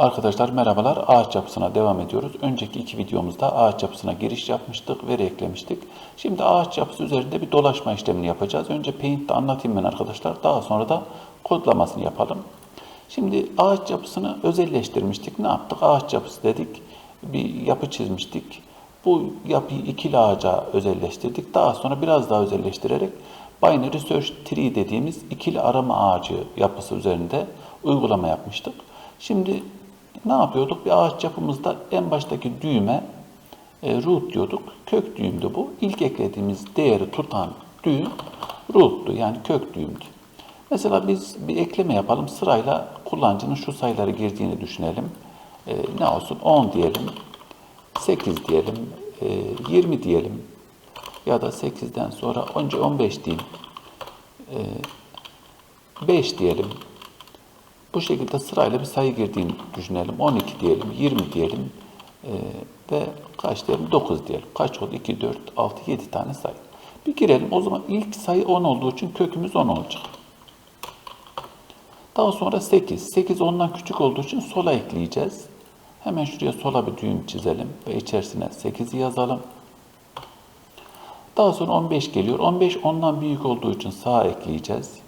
Arkadaşlar merhabalar. Ağaç yapısına devam ediyoruz. Önceki iki videomuzda ağaç yapısına giriş yapmıştık, veri eklemiştik. Şimdi ağaç yapısı üzerinde bir dolaşma işlemini yapacağız. Önce Paint'te anlatayım ben arkadaşlar. Daha sonra da kodlamasını yapalım. Şimdi ağaç yapısını özelleştirmiştik. Ne yaptık? Ağaç yapısı dedik. Bir yapı çizmiştik. Bu yapıyı ikili ağaca özelleştirdik. Daha sonra biraz daha özelleştirerek Binary Search Tree dediğimiz ikili arama ağacı yapısı üzerinde uygulama yapmıştık. Şimdi ne yapıyorduk? Bir ağaç yapımızda en baştaki düğme e, root diyorduk. Kök düğümdü bu. İlk eklediğimiz değeri tutan düğüm root'tu yani kök düğümdü. Mesela biz bir ekleme yapalım. Sırayla kullanıcının şu sayıları girdiğini düşünelim. E, ne olsun? 10 diyelim. 8 diyelim. E, 20 diyelim. Ya da 8'den sonra önce 15 diyeyim. E, 5 diyelim. Bu şekilde sırayla bir sayı girdiğini düşünelim. 12 diyelim, 20 diyelim e, ve kaç diyelim? 9 diyelim. Kaç oldu? 2, 4, 6, 7 tane sayı. Bir girelim. O zaman ilk sayı 10 olduğu için kökümüz 10 olacak. Daha sonra 8. 8 ondan küçük olduğu için sola ekleyeceğiz. Hemen şuraya sola bir düğüm çizelim ve içerisine 8'i yazalım. Daha sonra 15 geliyor. 15 ondan büyük olduğu için sağa ekleyeceğiz.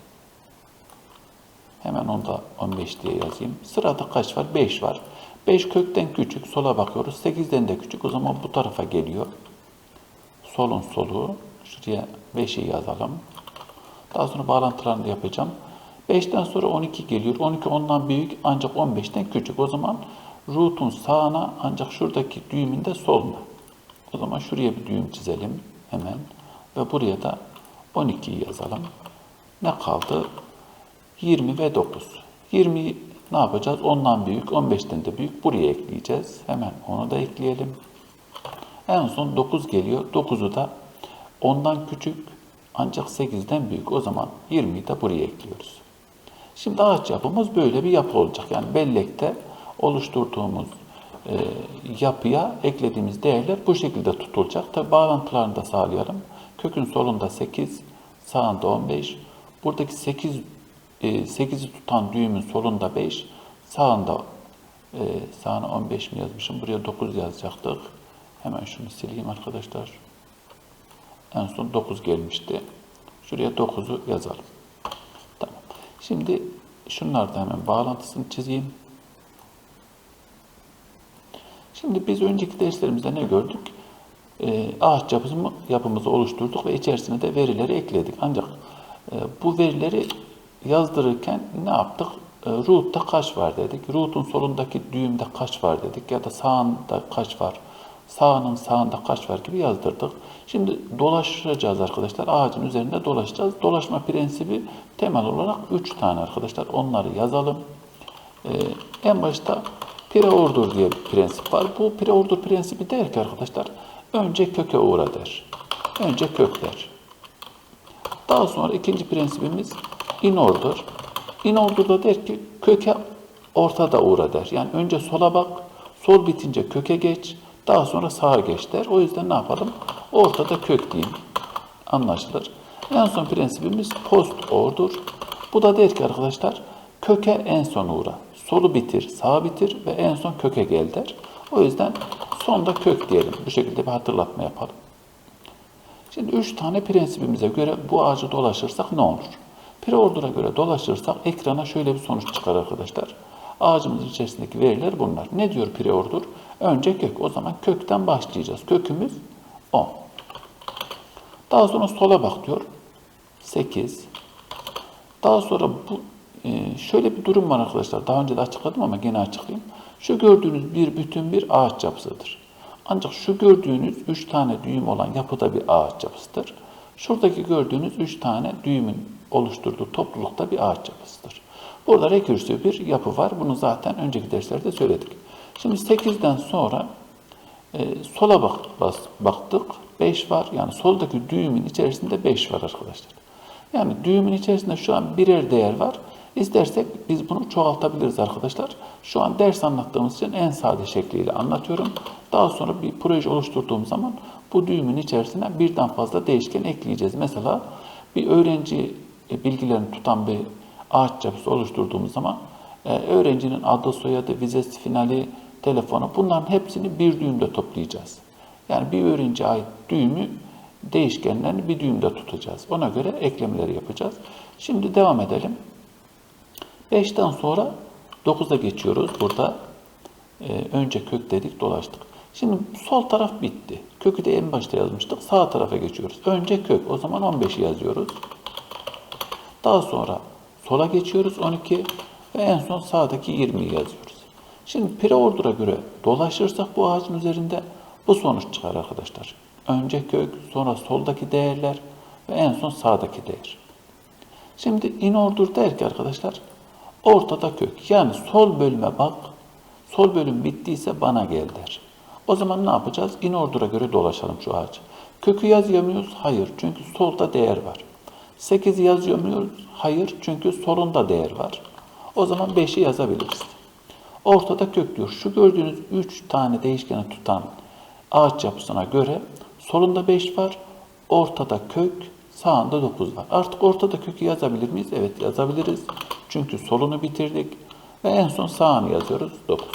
Hemen onu da 15 diye yazayım. Sırada kaç var? 5 var. 5 kökten küçük. Sola bakıyoruz. 8'den de küçük. O zaman bu tarafa geliyor. Solun soluğu. Şuraya 5'i yazalım. Daha sonra bağlantılarını yapacağım. 5'ten sonra 12 geliyor. 12 ondan büyük ancak 15'ten küçük. O zaman root'un sağına ancak şuradaki düğümün de soluna. O zaman şuraya bir düğüm çizelim hemen. Ve buraya da 12'yi yazalım. Ne kaldı? 20 ve 9. 20'yi ne yapacağız? Ondan büyük, 15'ten de büyük. Buraya ekleyeceğiz. Hemen onu da ekleyelim. En son 9 geliyor. 9'u da ondan küçük ancak 8'den büyük. O zaman 20'yi de buraya ekliyoruz. Şimdi ağaç yapımız böyle bir yapı olacak. Yani bellekte oluşturduğumuz e, yapıya eklediğimiz değerler bu şekilde tutulacak. Tabi bağlantılarını da sağlayalım. Kökün solunda 8, sağında 15. Buradaki 8 8'i tutan düğümün solunda 5, sağında e, sağına 15 mi yazmışım? Buraya 9 yazacaktık. Hemen şunu sileyim arkadaşlar. En son 9 gelmişti. Şuraya 9'u yazalım. Tamam. Şimdi şunlar da hemen bağlantısını çizeyim. Şimdi biz önceki derslerimizde ne gördük? Ee, ağaç yapımı, yapımızı oluşturduk ve içerisine de verileri ekledik. Ancak e, bu verileri yazdırırken ne yaptık? E, root'ta kaç var dedik. Root'un solundaki düğümde kaç var dedik. Ya da sağında kaç var. Sağının sağında kaç var gibi yazdırdık. Şimdi dolaşacağız arkadaşlar. Ağacın üzerinde dolaşacağız. Dolaşma prensibi temel olarak 3 tane arkadaşlar. Onları yazalım. Ee, en başta pre-order diye bir prensip var. Bu pre-order prensibi der ki arkadaşlar önce köke uğra der. Önce kök der. Daha sonra ikinci prensibimiz in order. In order'da der ki köke ortada uğra der. Yani önce sola bak, sol bitince köke geç, daha sonra sağa geç der. O yüzden ne yapalım? Ortada kök diyeyim. Anlaşılır. En son prensibimiz post order. Bu da der ki arkadaşlar köke en son uğra. Solu bitir, sağa bitir ve en son köke gel der. O yüzden sonda kök diyelim. Bu şekilde bir hatırlatma yapalım. Şimdi üç tane prensibimize göre bu ağacı dolaşırsak ne olur? Preorder'a göre dolaşırsak ekrana şöyle bir sonuç çıkar arkadaşlar. Ağacımızın içerisindeki veriler bunlar. Ne diyor preorder? Önce kök. O zaman kökten başlayacağız. Kökümüz 10. Daha sonra sola bak diyor. 8. Daha sonra bu e, şöyle bir durum var arkadaşlar. Daha önce de açıkladım ama gene açıklayayım. Şu gördüğünüz bir bütün bir ağaç yapısıdır. Ancak şu gördüğünüz 3 tane düğüm olan yapıda bir ağaç yapısıdır. Şuradaki gördüğünüz 3 tane düğümün oluşturduğu toplulukta bir ağaç yapısıdır. Burada rekürsif bir yapı var. Bunu zaten önceki derslerde söyledik. Şimdi 8'den sonra e, sola bak, bas, baktık. 5 var. Yani soldaki düğümün içerisinde 5 var arkadaşlar. Yani düğümün içerisinde şu an birer değer var. İstersek biz bunu çoğaltabiliriz arkadaşlar. Şu an ders anlattığımız için en sade şekliyle anlatıyorum. Daha sonra bir proje oluşturduğum zaman bu düğümün içerisine birden fazla değişken ekleyeceğiz. Mesela bir öğrenci bilgilerini tutan bir ağaç yapısı oluşturduğumuz zaman e, öğrencinin adı, soyadı, vizesi, finali, telefonu bunların hepsini bir düğümde toplayacağız. Yani bir öğrenciye ait düğümü değişkenlerini bir düğümde tutacağız. Ona göre eklemeleri yapacağız. Şimdi devam edelim. 5'ten sonra 9'a geçiyoruz. Burada e, önce kök dedik dolaştık. Şimdi sol taraf bitti. Kökü de en başta yazmıştık. Sağ tarafa geçiyoruz. Önce kök. O zaman 15'i yazıyoruz. Daha sonra sola geçiyoruz 12 ve en son sağdaki 20'yi yazıyoruz. Şimdi preordura göre dolaşırsak bu ağacın üzerinde bu sonuç çıkar arkadaşlar. Önce kök, sonra soldaki değerler ve en son sağdaki değer. Şimdi in order der ki arkadaşlar ortada kök. Yani sol bölüme bak. Sol bölüm bittiyse bana gel der. O zaman ne yapacağız? In order'a göre dolaşalım şu ağacı. Kökü yazıyor muyuz? Hayır. Çünkü solda değer var. 8'i yazıyor muyuz? Hayır. Çünkü solunda değer var. O zaman 5'i yazabiliriz. Ortada kök diyor. Şu gördüğünüz 3 tane değişkeni tutan ağaç yapısına göre solunda 5 var. Ortada kök, sağında 9 var. Artık ortada kökü yazabilir miyiz? Evet yazabiliriz. Çünkü solunu bitirdik. Ve en son sağını yazıyoruz. 9.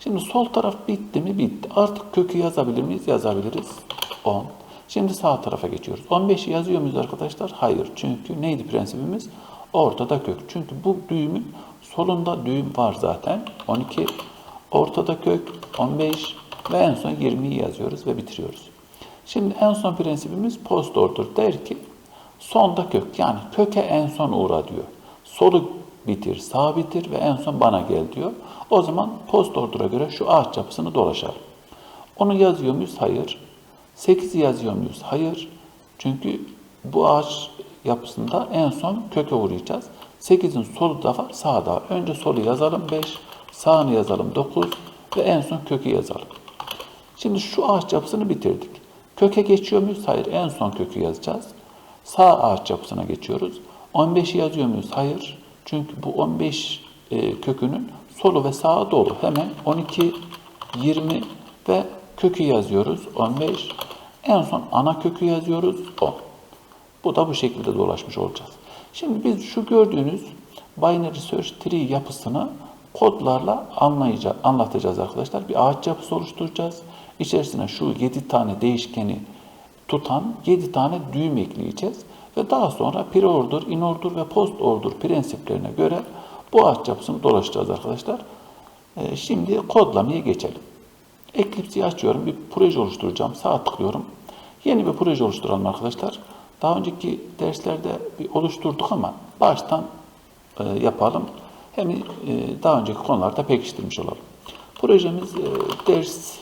Şimdi sol taraf bitti mi? Bitti. Artık kökü yazabilir miyiz? Yazabiliriz. 10. Şimdi sağ tarafa geçiyoruz. 15'i yazıyor muyuz arkadaşlar? Hayır. Çünkü neydi prensibimiz? Ortada kök. Çünkü bu düğümün solunda düğüm var zaten. 12. Ortada kök 15 ve en son 20'yi yazıyoruz ve bitiriyoruz. Şimdi en son prensibimiz post order. Der ki sonda kök. Yani köke en son uğra diyor. Solu bitir, sağ bitir ve en son bana gel diyor. O zaman post order'a göre şu ağaç yapısını dolaşalım. Onu yazıyor muyuz? Hayır. 8'i yazıyor muyuz? Hayır. Çünkü bu ağaç yapısında en son köke uğrayacağız. 8'in solu da var, sağı da var. Önce solu yazalım 5, sağını yazalım 9 ve en son kökü yazalım. Şimdi şu ağaç yapısını bitirdik. Köke geçiyor muyuz? Hayır. En son kökü yazacağız. Sağ ağaç yapısına geçiyoruz. 15'i yazıyor muyuz? Hayır. Çünkü bu 15 e, kökünün solu ve sağı dolu. Hemen 12, 20 ve kökü yazıyoruz. 15. En son ana kökü yazıyoruz. 10. Bu da bu şekilde dolaşmış olacağız. Şimdi biz şu gördüğünüz binary search tree yapısını kodlarla anlayacağız, anlatacağız arkadaşlar. Bir ağaç yapısı oluşturacağız. İçerisine şu 7 tane değişkeni tutan 7 tane düğüm ekleyeceğiz. Ve daha sonra pre-order, in-order ve post-order prensiplerine göre bu ağaç yapısını dolaşacağız arkadaşlar. Ee, şimdi kodlamaya geçelim. Eclipse'yi açıyorum. Bir proje oluşturacağım. Sağ tıklıyorum. Yeni bir proje oluşturalım arkadaşlar. Daha önceki derslerde bir oluşturduk ama baştan e, yapalım. Hem e, daha önceki konularda pekiştirmiş olalım. Projemiz e, ders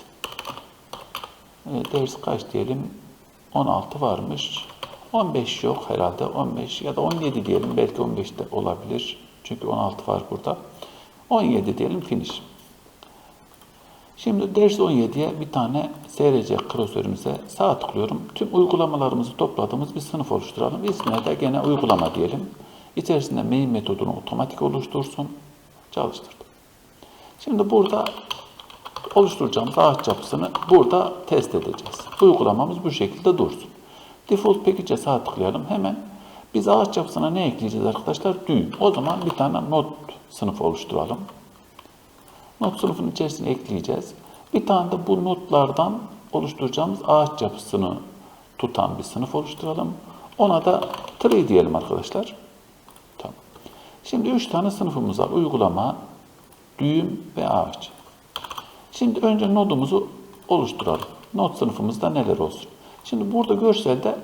e, ders kaç diyelim? 16 varmış. 15 yok herhalde. 15 ya da 17 diyelim. Belki 15 de olabilir. Çünkü 16 var burada. 17 diyelim finish. Şimdi ders 17'ye bir tane SRC klasörümüze sağ tıklıyorum. Tüm uygulamalarımızı topladığımız bir sınıf oluşturalım. İsmine de gene uygulama diyelim. İçerisinde main metodunu otomatik oluştursun. Çalıştırdım. Şimdi burada oluşturacağımız ağaç yapısını burada test edeceğiz. Uygulamamız bu şekilde dursun. Default package'e sağ tıklayalım. Hemen biz ağaç yapısına ne ekleyeceğiz arkadaşlar? Düğüm. O zaman bir tane not sınıfı oluşturalım. Not sınıfının içerisine ekleyeceğiz. Bir tane de bu notlardan oluşturacağımız ağaç yapısını tutan bir sınıf oluşturalım. Ona da tree diyelim arkadaşlar. Tamam. Şimdi üç tane sınıfımız var. Uygulama, düğüm ve ağaç. Şimdi önce nodumuzu oluşturalım. Nod sınıfımızda neler olsun? Şimdi burada görselde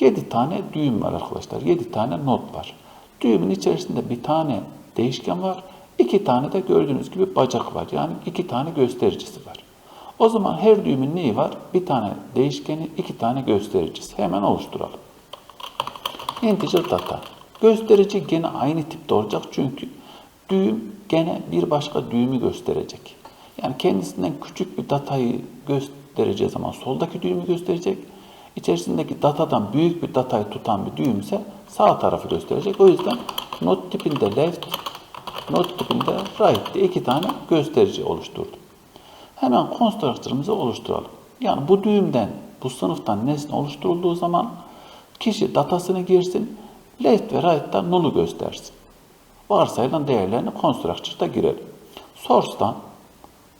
7 tane düğüm var arkadaşlar. 7 tane nod var. Düğümün içerisinde bir tane değişken var. İki tane de gördüğünüz gibi bacak var. Yani iki tane göstericisi var. O zaman her düğümün neyi var? Bir tane değişkeni, iki tane göstericisi. Hemen oluşturalım. Integer data. Gösterici gene aynı tipte olacak çünkü düğüm gene bir başka düğümü gösterecek. Yani kendisinden küçük bir datayı göstereceği zaman soldaki düğümü gösterecek. İçerisindeki datadan büyük bir datayı tutan bir düğüm ise sağ tarafı gösterecek. O yüzden not tipinde left, not tipinde right diye iki tane gösterici oluşturdum. Hemen constructor'ımızı oluşturalım. Yani bu düğümden, bu sınıftan nesne oluşturulduğu zaman kişi datasını girsin, left ve right'tan null'u göstersin. varsayılan değerlerini constructor'da girelim. Source'dan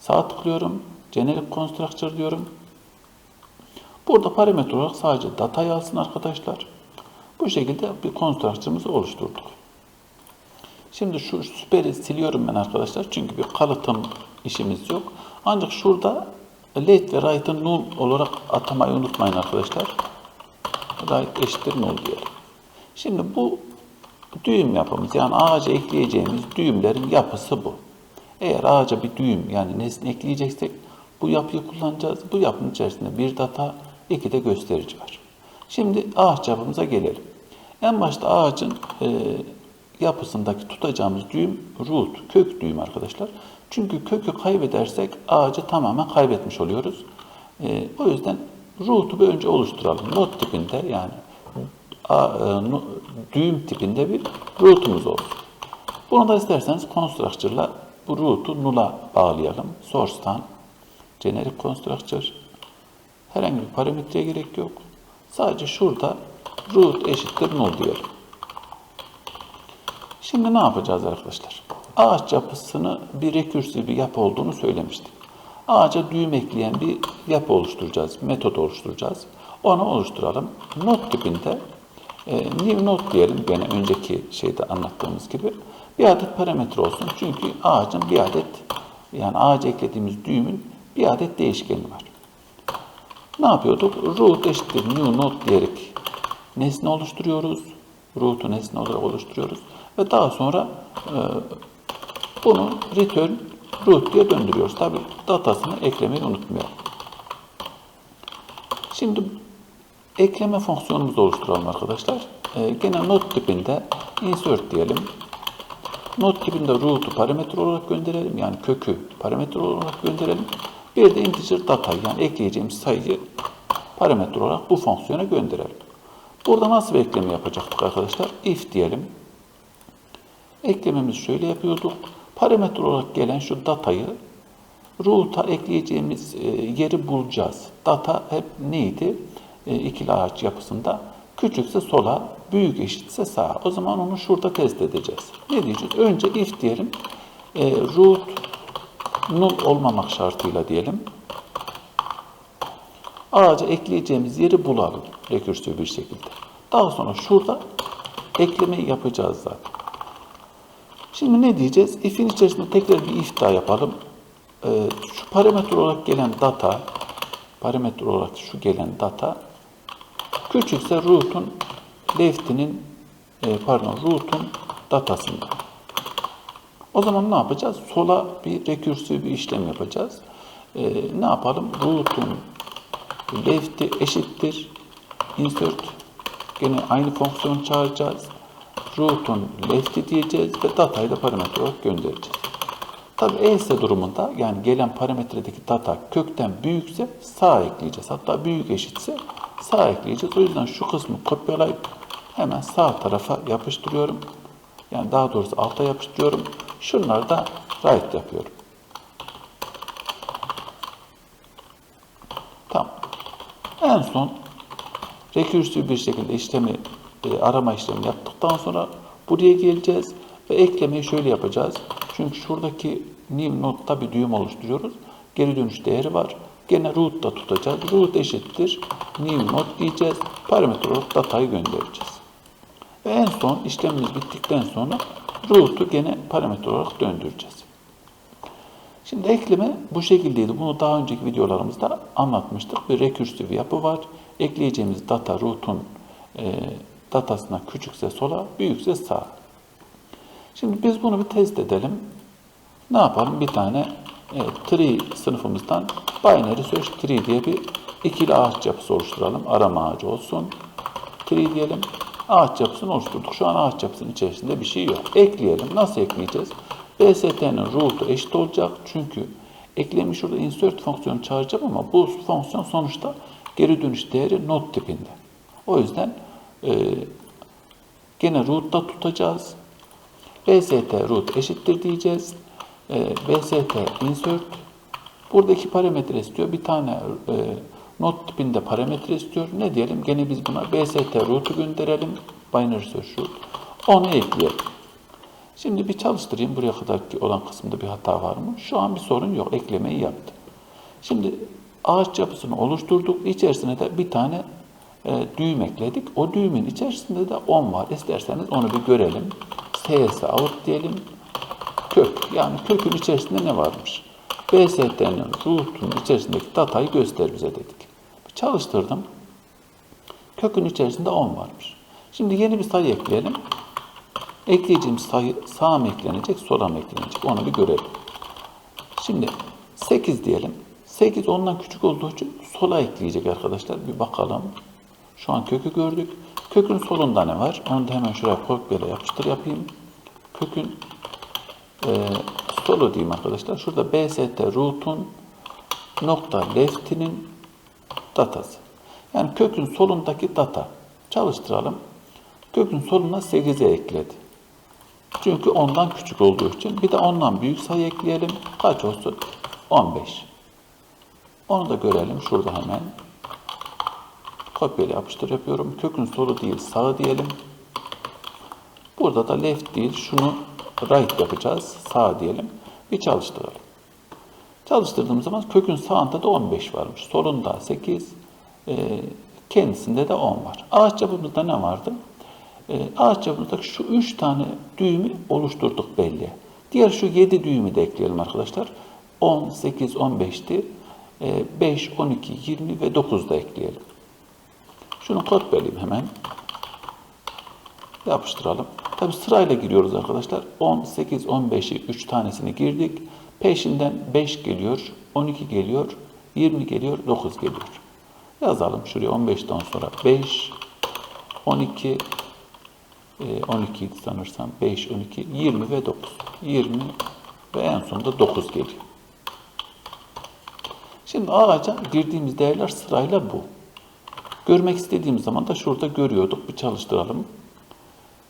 sağ tıklıyorum. Generic constructor diyorum. Burada parametre olarak sadece data yazsın arkadaşlar. Bu şekilde bir constructor'ımızı oluşturduk. Şimdi şu süperi siliyorum ben arkadaşlar. Çünkü bir kalıtım işimiz yok. Ancak şurada late ve right'ı null olarak atamayı unutmayın arkadaşlar. Right eşittir null diyelim. Şimdi bu düğüm yapımız yani ağaca ekleyeceğimiz düğümlerin yapısı bu. Eğer ağaca bir düğüm yani nesne ekleyeceksek bu yapıyı kullanacağız. Bu yapının içerisinde bir data, iki de gösterici var. Şimdi ağaç yapımıza gelelim. En başta ağacın e, yapısındaki tutacağımız düğüm root, kök düğüm arkadaşlar. Çünkü kökü kaybedersek ağacı tamamen kaybetmiş oluyoruz. E, o yüzden root'u bir önce oluşturalım. Not tipinde yani a, e, düğüm tipinde bir root'umuz olsun. Bunu da isterseniz constructor'la bu root'u null'a bağlayalım. Source'tan generic constructor herhangi bir parametreye gerek yok. Sadece şurada root eşittir null diyelim. Şimdi ne yapacağız arkadaşlar? Ağaç yapısını bir rekürsif bir yapı olduğunu söylemiştik. Ağaca düğüm ekleyen bir yapı oluşturacağız, metot oluşturacağız. Onu oluşturalım. Not tipinde e, new not diyelim gene önceki şeyde anlattığımız gibi. Bir adet parametre olsun. Çünkü ağacın bir adet yani ağaca eklediğimiz düğümün bir adet değişkeni var. Ne yapıyorduk? Root eşittir new not diyerek nesne oluşturuyoruz. Root'u nesne olarak oluşturuyoruz. Ve daha sonra e, bunu return root diye döndürüyoruz. Tabi datasını eklemeyi unutmayalım. Şimdi ekleme fonksiyonumuzu oluşturalım arkadaşlar. E, gene not tipinde insert diyelim. Not tipinde root'u parametre olarak gönderelim. Yani kökü parametre olarak gönderelim. Bir de integer data yani ekleyeceğimiz sayıyı parametre olarak bu fonksiyona gönderelim. Burada nasıl bir ekleme yapacaktık arkadaşlar? If diyelim. Eklememizi şöyle yapıyorduk. Parametre olarak gelen şu datayı root'a ekleyeceğimiz e, yeri bulacağız. Data hep neydi? E, ikili ağaç yapısında küçükse sola, büyük eşitse sağa. O zaman onu şurada test edeceğiz. Ne diyeceğiz? Önce if diyelim. E, root null olmamak şartıyla diyelim. Ağaca ekleyeceğimiz yeri bulalım rekürsif bir şekilde. Daha sonra şurada eklemeyi yapacağız zaten. Şimdi ne diyeceğiz? If'in içerisinde tekrar bir if daha yapalım. Ee, şu parametre olarak gelen data, parametre olarak şu gelen data, küçükse root'un left'inin, e, pardon root'un datasında. O zaman ne yapacağız? Sola bir rekürsif bir işlem yapacağız. Ee, ne yapalım? Root'un left'i eşittir. Insert. Gene aynı fonksiyonu çağıracağız. Root'un left'i diyeceğiz ve datayı da parametre olarak göndereceğiz. Tabi else durumunda yani gelen parametredeki data kökten büyükse sağ ekleyeceğiz. Hatta büyük eşitse sağ ekleyeceğiz. O yüzden şu kısmı kopyalayıp hemen sağ tarafa yapıştırıyorum. Yani daha doğrusu alta yapıştırıyorum. Şunları da right yapıyorum. Tamam. En son rekürsif bir şekilde işlemi e, arama işlemi yaptıktan sonra buraya geleceğiz ve eklemeyi şöyle yapacağız. Çünkü şuradaki new node'da bir düğüm oluşturuyoruz. Geri dönüş değeri var. Gene root da tutacağız. Root eşittir new node diyeceğiz. Parametre olarak datayı göndereceğiz. Ve en son işlemimiz bittikten sonra root'u gene parametre olarak döndüreceğiz. Şimdi ekleme bu şekildeydi. Bunu daha önceki videolarımızda anlatmıştık. Bir rekürsif yapı var. Ekleyeceğimiz data root'un e, datasına küçükse sola, büyükse sağa. Şimdi biz bunu bir test edelim. Ne yapalım? Bir tane e, tree sınıfımızdan binary search tree diye bir ikili ağaç yapısı oluşturalım. Arama ağacı olsun. Tree diyelim. Ağaç yapısını oluşturduk. Şu an ağaç yapısının içerisinde bir şey yok. Ekleyelim. Nasıl ekleyeceğiz? BST'nin root'u eşit olacak. Çünkü eklemiş şurada insert fonksiyonu çağıracağım ama bu fonksiyon sonuçta geri dönüş değeri not tipinde. O yüzden e, gene root'ta tutacağız. BST root eşittir diyeceğiz. E, BST insert buradaki parametre istiyor. Bir tane e, not tipinde parametre istiyor. Ne diyelim? Gene biz buna BST root'u gönderelim. Binary search root. Onu ekleyelim. Şimdi bir çalıştırayım. Buraya kadarki olan kısımda bir hata var mı? Şu an bir sorun yok. Eklemeyi yaptım. Şimdi ağaç yapısını oluşturduk. İçerisine de bir tane e, düğüm ekledik. O düğümün içerisinde de 10 var. İsterseniz onu bir görelim. CS out diyelim. Kök. Yani kökün içerisinde ne varmış? BST'nin root'un içerisindeki datayı göster bize dedik. Çalıştırdım. Kökün içerisinde 10 varmış. Şimdi yeni bir sayı ekleyelim. Ekleyeceğimiz sayı sağa mı eklenecek, sola mı eklenecek? Onu bir görelim. Şimdi 8 diyelim. 8 ondan küçük olduğu için sola ekleyecek arkadaşlar. Bir bakalım. Şu an kökü gördük. Kökün solunda ne var? Onu da hemen şuraya kopyala yapıştır yapayım. Kökün e, solu diyeyim arkadaşlar. Şurada BST root'un nokta left'inin datası. Yani kökün solundaki data. Çalıştıralım. Kökün soluna 8'e ekledi. Çünkü ondan küçük olduğu için. Bir de ondan büyük sayı ekleyelim. Kaç olsun? 15. Onu da görelim. Şurada hemen. Kopyala yapıştır yapıyorum. Kökün solu değil sağı diyelim. Burada da left değil. Şunu right yapacağız. Sağ diyelim. Bir çalıştıralım. Çalıştırdığımız zaman kökün sağında da 15 varmış. Solunda 8, e, kendisinde de 10 var. Ağaç yapımızda ne vardı? E, ağaç yapımızdaki şu 3 tane düğümü oluşturduk belli. Diğer şu 7 düğümü de ekleyelim arkadaşlar. 10, 8, 15'ti. E, 5, 12, 20 ve 9 da ekleyelim. Şunu kopyalayayım hemen. Yapıştıralım. Tabi sırayla giriyoruz arkadaşlar. 10, 8, 15'i 3 tanesini girdik. Peşinden 5 geliyor, 12 geliyor, 20 geliyor, 9 geliyor. Yazalım şuraya 15'ten sonra 5, 12, 12 idi sanırsam 5, 12, 20 ve 9. 20 ve en sonunda 9 geliyor. Şimdi ağaca girdiğimiz değerler sırayla bu. Görmek istediğimiz zaman da şurada görüyorduk. Bir çalıştıralım.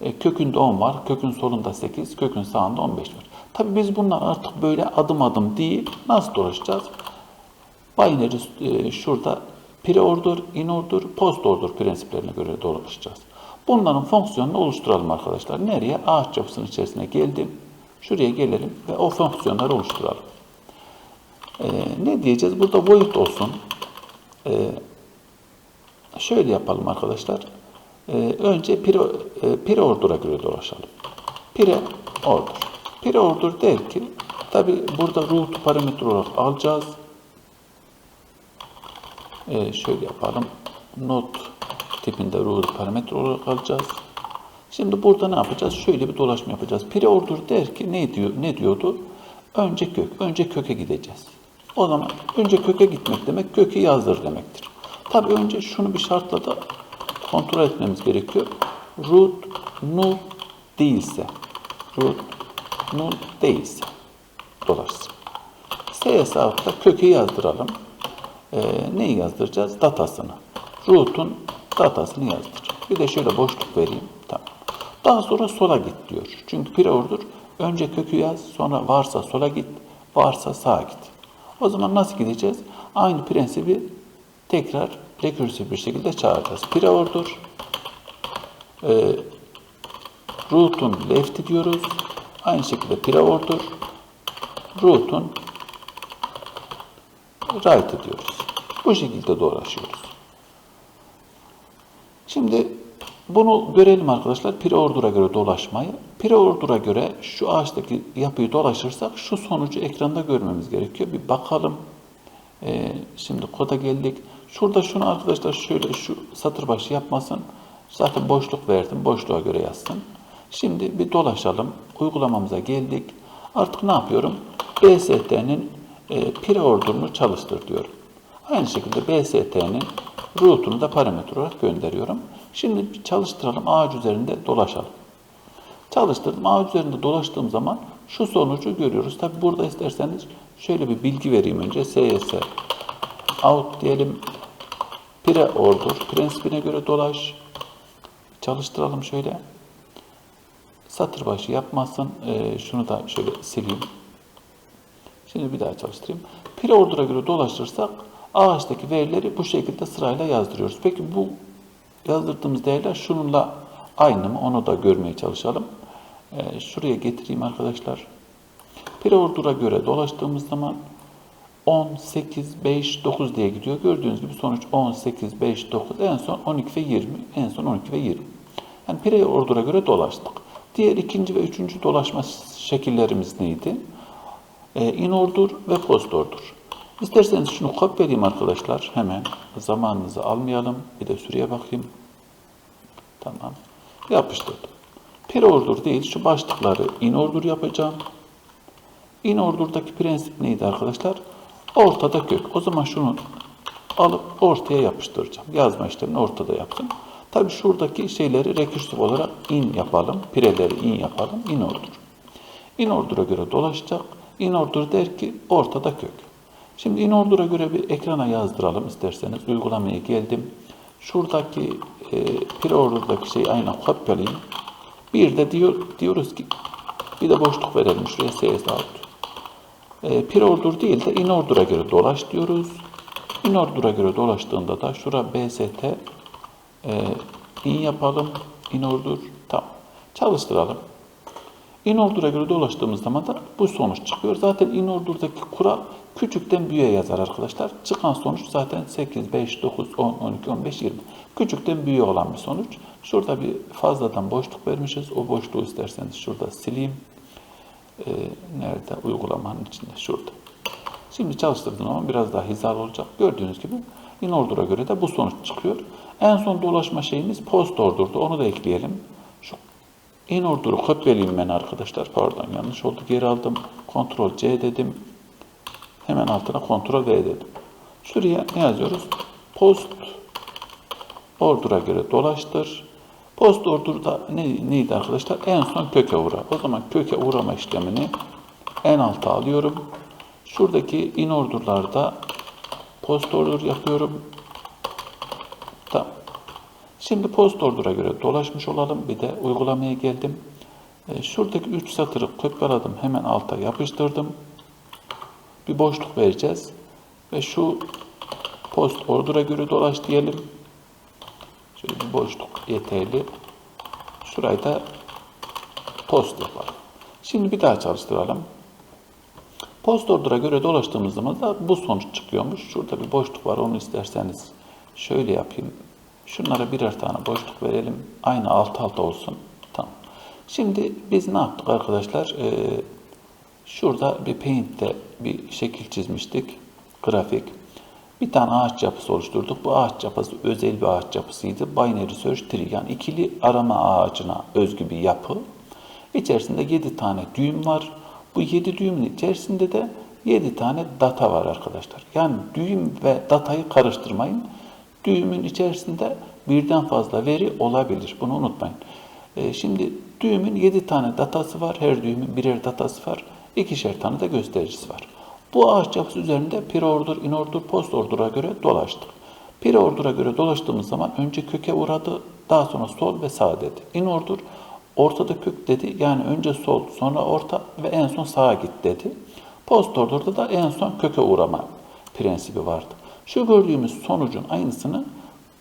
E, kökünde 10 var, kökün solunda 8, kökün sağında 15 var. Tabii biz bunlar artık böyle adım adım değil, nasıl dolaşacağız? Binary e, şurada pre-order, in-order, post-order prensiplerine göre dolaşacağız. Bunların fonksiyonunu oluşturalım arkadaşlar. Nereye? Ağaç yapısının içerisine geldim. Şuraya gelelim ve o fonksiyonları oluşturalım. Ee, ne diyeceğiz? Burada void olsun. Ee, şöyle yapalım arkadaşlar. Ee, önce pre, e, pre-order'a göre dolaşalım. Pre-order. Pre-order der ki, tabi burada root parametre olarak alacağız. Ee, şöyle yapalım. Not tipinde root parametre olarak alacağız. Şimdi burada ne yapacağız? Şöyle bir dolaşma yapacağız. Pre-order der ki ne diyor? Ne diyordu? Önce kök. Önce köke gideceğiz. O zaman önce köke gitmek demek kökü yazdır demektir. Tabi önce şunu bir şartla da kontrol etmemiz gerekiyor. Root null değilse root null değilse dolaşsın. CS kökü yazdıralım. Ee, neyi yazdıracağız? Datasını. Root'un datasını yazdır. Bir de şöyle boşluk vereyim. Tamam. Daha sonra sola git diyor. Çünkü preorder önce kökü yaz, sonra varsa sola git, varsa sağa git. O zaman nasıl gideceğiz? Aynı prensibi tekrar rekursif bir şekilde çağıracağız. Preorder e, root'un left diyoruz. Aynı şekilde preorder root'un right diyoruz. Bu şekilde dolaşıyoruz. Şimdi bunu görelim arkadaşlar. Preorder'a göre dolaşmayı. Preorder'a göre şu ağaçtaki yapıyı dolaşırsak şu sonucu ekranda görmemiz gerekiyor. Bir bakalım. Ee, şimdi koda geldik. Şurada şunu arkadaşlar şöyle şu satır başı yapmasın. Zaten boşluk verdim. Boşluğa göre yazsın. Şimdi bir dolaşalım. Uygulamamıza geldik. Artık ne yapıyorum? BST'nin e, preorder'ını çalıştır diyorum. Aynı şekilde BST'nin root'unu da parametre olarak gönderiyorum. Şimdi bir çalıştıralım. Ağaç üzerinde dolaşalım. Çalıştırdım. Ağaç üzerinde dolaştığım zaman şu sonucu görüyoruz. Tabi burada isterseniz şöyle bir bilgi vereyim önce. CS out diyelim. Pre-order prensibine göre dolaş. Çalıştıralım şöyle. Satır başı yapmasın. Ee, şunu da şöyle sileyim. Şimdi bir daha çalıştırayım. Pre-order'a göre dolaşırsak ağaçtaki verileri bu şekilde sırayla yazdırıyoruz. Peki bu yazdırdığımız değerler şununla aynı mı? Onu da görmeye çalışalım. Ee, şuraya getireyim arkadaşlar. Preordur'a göre dolaştığımız zaman 10, 8, 5, 9 diye gidiyor. Gördüğünüz gibi sonuç 10, 8, 5, 9, en son 12 ve 20, en son 12 ve 20. Yani preordur'a göre dolaştık. Diğer ikinci ve üçüncü dolaşma şekillerimiz neydi? Ee, inordur ve postordur. İsterseniz şunu kopyalayayım arkadaşlar hemen. Zamanınızı almayalım. Bir de süreye bakayım. Tamam. Yapıştırdım. Preordur değil şu başlıkları inordur yapacağım. İnordur'daki prensip neydi arkadaşlar? Ortada kök. O zaman şunu alıp ortaya yapıştıracağım. Yazma işlemini ortada yaptım. Tabi şuradaki şeyleri rekürsif olarak in yapalım. Pireleri in yapalım. İnordur. İnordur'a göre dolaşacak. İnordur der ki ortada kök. Şimdi inordur'a göre bir ekrana yazdıralım isterseniz. Uygulamaya geldim. Şuradaki e, preordur'daki şeyi aynen kopyalayayım. Bir de diyor, diyoruz ki bir de boşluk verelim şuraya CS out. E, preorder değil de inorder'a göre dolaş diyoruz. Inorder'a göre dolaştığında da şura BST e, in yapalım. Inorder tamam. Çalıştıralım. Inorder'a göre dolaştığımız zaman da bu sonuç çıkıyor. Zaten inorder'daki kural küçükten büyüğe yazar arkadaşlar. Çıkan sonuç zaten 8, 5, 9, 10, 12, 15, 20. Küçükten büyüğe olan bir sonuç. Şurada bir fazladan boşluk vermişiz. O boşluğu isterseniz şurada sileyim. Ee, nerede? Uygulamanın içinde. Şurada. Şimdi çalıştırdığım zaman biraz daha hizalı olacak. Gördüğünüz gibi in order'a göre de bu sonuç çıkıyor. En son dolaşma şeyimiz post order'dı. Onu da ekleyelim. Şu in order'ı kopyalayayım ben arkadaşlar. Pardon yanlış oldu. Geri aldım. Ctrl C dedim. Hemen altına Ctrl V dedim. Şuraya ne yazıyoruz? Post order'a göre dolaştır. Post order'da ne, neydi arkadaşlar? En son köke uğra. O zaman köke uğrama işlemini en alta alıyorum. Şuradaki in order'larda post order yapıyorum. Tamam. Şimdi post order'a göre dolaşmış olalım. Bir de uygulamaya geldim. E, şuradaki 3 satırı kopyaladım. Hemen alta yapıştırdım. Bir boşluk vereceğiz. Ve şu post order'a göre dolaş diyelim. Şöyle bir boşluk yeterli. Şurayı da post yapalım. Şimdi bir daha çalıştıralım. Post order'a göre dolaştığımız zaman da bu sonuç çıkıyormuş. Şurada bir boşluk var. Onu isterseniz şöyle yapayım. Şunlara birer tane boşluk verelim. Aynı alt alta olsun. Tamam. Şimdi biz ne yaptık arkadaşlar? Ee, şurada bir Paint'te bir şekil çizmiştik. Grafik. Bir tane ağaç yapısı oluşturduk. Bu ağaç yapısı özel bir ağaç yapısıydı. Binary Search Tree yani ikili arama ağacına özgü bir yapı. İçerisinde 7 tane düğüm var. Bu 7 düğümün içerisinde de 7 tane data var arkadaşlar. Yani düğüm ve datayı karıştırmayın. Düğümün içerisinde birden fazla veri olabilir. Bunu unutmayın. Ee, şimdi düğümün 7 tane datası var. Her düğümün birer datası var. İkişer tane de göstericisi var. Bu ağaç yapısı üzerinde pre-order, in-order, post-order'a göre dolaştık. Pre-order'a göre dolaştığımız zaman önce köke uğradı, daha sonra sol ve sağ dedi. In-order ortada kök dedi. Yani önce sol, sonra orta ve en son sağa git dedi. Post-order'da da en son köke uğrama prensibi vardı. Şu gördüğümüz sonucun aynısını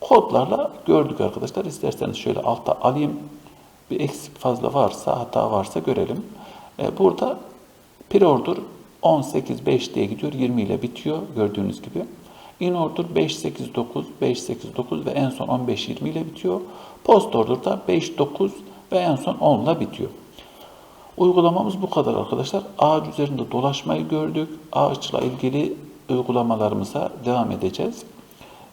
kodlarla gördük arkadaşlar. İsterseniz şöyle altta alayım. Bir eksik fazla varsa, hata varsa görelim. Ee, burada pre-order 18, 5 diye gidiyor. 20 ile bitiyor gördüğünüz gibi. In order 5, 8, 9, 5, 8, 9 ve en son 15, 20 ile bitiyor. Post order da 5, 9 ve en son 10 ile bitiyor. Uygulamamız bu kadar arkadaşlar. Ağaç üzerinde dolaşmayı gördük. Ağaçla ilgili uygulamalarımıza devam edeceğiz.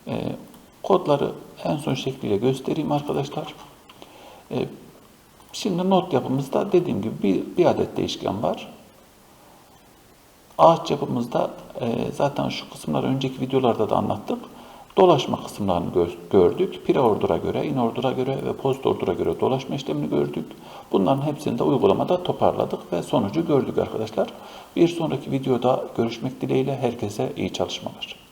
Ee, kodları en son şekliyle göstereyim arkadaşlar. Ee, şimdi not yapımızda dediğim gibi bir, bir adet değişken var. Ağaç yapımızda e, zaten şu kısımları önceki videolarda da anlattık. Dolaşma kısımlarını gördük. Pre-order'a göre, in-order'a göre ve post-order'a göre dolaşma işlemini gördük. Bunların hepsini de uygulamada toparladık ve sonucu gördük arkadaşlar. Bir sonraki videoda görüşmek dileğiyle herkese iyi çalışmalar.